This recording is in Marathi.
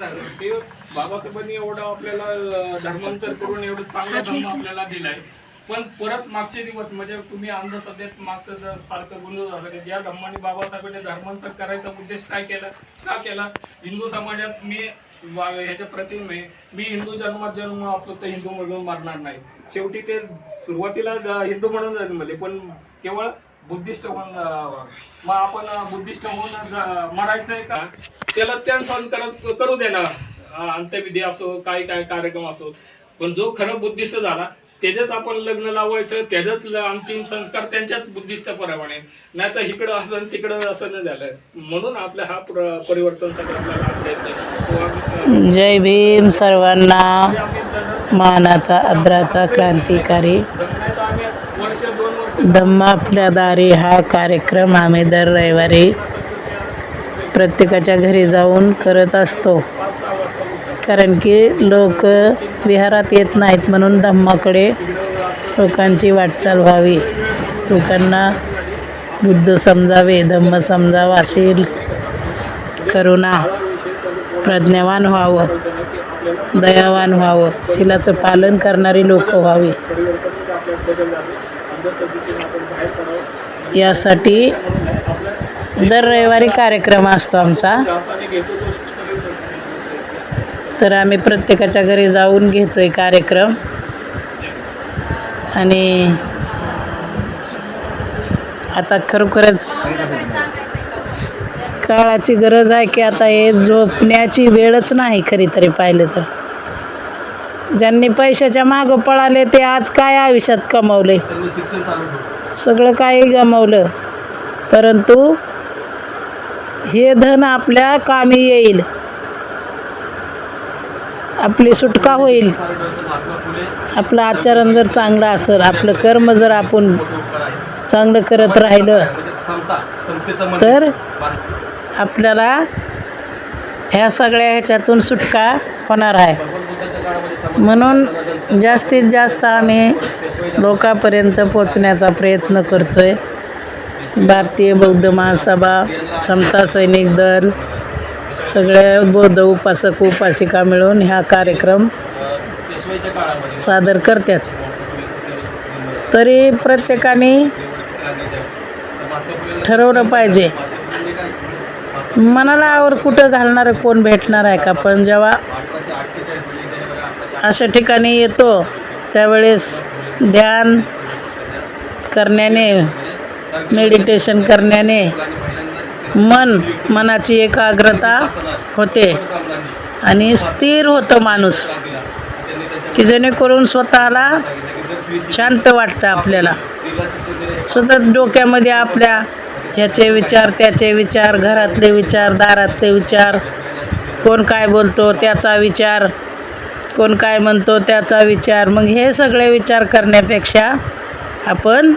ते बाबासाहेबांनी एवढं आपल्याला धर्मांतर करून एवढं चांगला धर्म आपल्याला दिलाय. पण परत मागचे दिवस म्हणजे तुम्ही अंधश्रद्धेत मागचं सारखं गुन्हा झालं की ज्या धर्माने बाबासाहेबांनी धर्मांतर करायचा उद्देश काय केला? का केला? हिंदू समाजात मी ह्याच्या प्रतिमे मी हिंदू जन्मात जन्म असलो तर हिंदू म्हणून मारणार नाही. शेवटी ते सुरुवातीला हिंदू म्हणून जन्मले पण केवळ बुद्धिस्ट होऊन मग आपण बुद्धिस्ट होऊन मरायचंय का? त्याला त्या सण करत करू देणार अंत्यविधी असो काय काय कार्यक्रम असो. पण जो खरं बुद्धिस्ट झाला त्याच्याच आपण लग्न लावायचं त्याच्याच ल- अंतिम संस्कार त्यांच्याच बुद्धिस्ट प्रमाणे नाही तर इकडं असं तिकडं असं नाही झालं. म्हणून आपल्या हा प्र- परिवर्तन सगळं जय भीम सर्वांना. मानाचा आदराचा क्रांतिकारी नाही तर आम्ही वर्ष दोन वर्ष धम्म आपल्या दारी हा कार्यक्रम आम्ही दर रविवारी प्रत्येकाच्या घरी जाऊन करत असतो. कारण की लोक विहारात येत नाहीत म्हणून धम्माकडे लोकांची वाटचाल व्हावी. लोकांना बुद्ध समजावे धम्म समजावा असेल करुणा प्रज्ञावान व्हावं दयावान व्हावं शिलाचं पालन करणारी लोक व्हावी. यासाठी दर रविवारी कार्यक्रम असतो आमचा. तर आम्ही प्रत्येकाच्या घरी जाऊन घेतोय कार्यक्रम. आणि आता खरोखरच काळाची गरज आहे की आता हे झोपण्याची वेळच नाही खरी तरी पाहिलं तर. ज्यांनी पैशाच्या मागं पळाले ते आज काय आयुष्यात कमवले? सगळं काही गमावलं. परंतु हे धन आपल्या कामी येईल. आपली सुटका होईल. आपलं आचरण जर चांगलं असेल आपलं कर्म जर आपण चांगलं करत राहिलं तर आपल्याला ह्या सगळ्या ह्याच्यातून सुटका होणार आहे. म्हणून जास्तीत जास्त आम्ही लोकांपर्यंत पोचण्याचा प्रयत्न करतो आहे भारतीय बौद्ध महासभा समता सैनिक दल सगळ्या बौद्ध उपासक उपासिका मिळून ह्या कार्यक्रम सादर करतात. तरी प्रत्येकाने ठरवलं पाहिजे. मनाला आवर कुठं घालणारं कोण भेटणार आहे का? पण जेव्हा अशा ठिकाणी येतो. त्यावेळेस ध्यान करण्याने मेडिटेशन करण्याने मन मनाची एकाग्रता होते आणि स्थिर होतं माणूस. की जेणेकरून स्वतःला शांत वाटतं आपल्याला. सतत डोक्यामध्ये आपल्या ह्याचे विचार त्याचे विचार घरातले विचार दारातले विचार कोण काय बोलतो त्याचा विचार कोण काय म्हणतो त्याचा विचार. मग हे सगळे विचार करण्यापेक्षा आपण